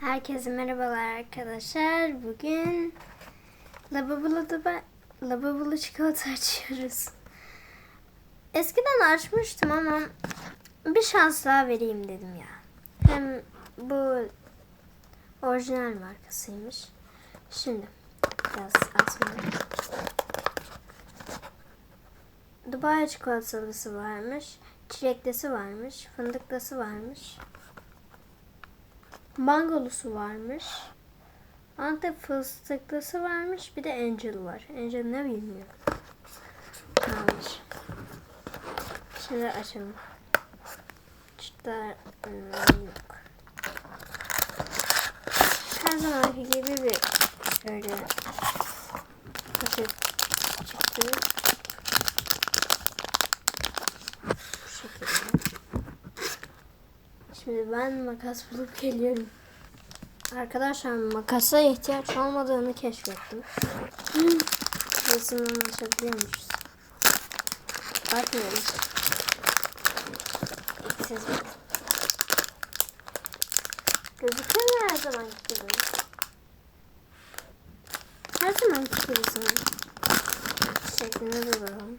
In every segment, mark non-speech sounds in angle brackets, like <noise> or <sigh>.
Herkese merhabalar arkadaşlar. Bugün lavabolu, lavabolu çikolata <laughs> açıyoruz. Eskiden açmıştım ama bir şans daha vereyim dedim ya. Hem bu orijinal markasıymış. Şimdi biraz atmayayım. Dubai çikolatalısı varmış. Çileklisi varmış. Fındıklısı varmış. Mangolusu varmış. Antep fıstıklısı varmış. Bir de Angel var. Angel ne bilmiyorum. Tamamdır. Şimdi açalım. Çıtlar hmm, yok. Her zamanki gibi bir şöyle paket çıktı. Bu şekilde. Şimdi ben makas bulup geliyorum. Arkadaşlar makasa ihtiyaç olmadığını keşfettim. Resimden açabiliyormuşuz. Bakmıyoruz. Siz bakın. Gözüküyor mu her zamanki gibi? Her zamanki gibi sanırım. Şekline de bakalım.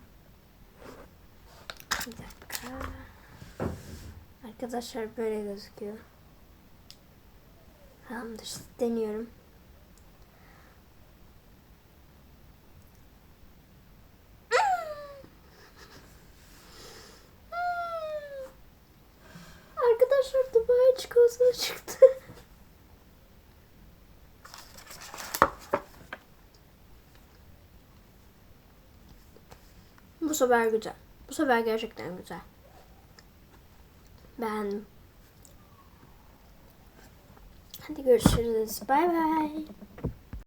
Bir dakika. Arkadaşlar böyle gözüküyor. Tamamdır. Deniyorum. Arkadaşlar Dubai çikolatası çıktı. Bu sefer güzel. Bu sefer gerçekten güzel. Beğendim. Hadi görüşürüz. Bay bay.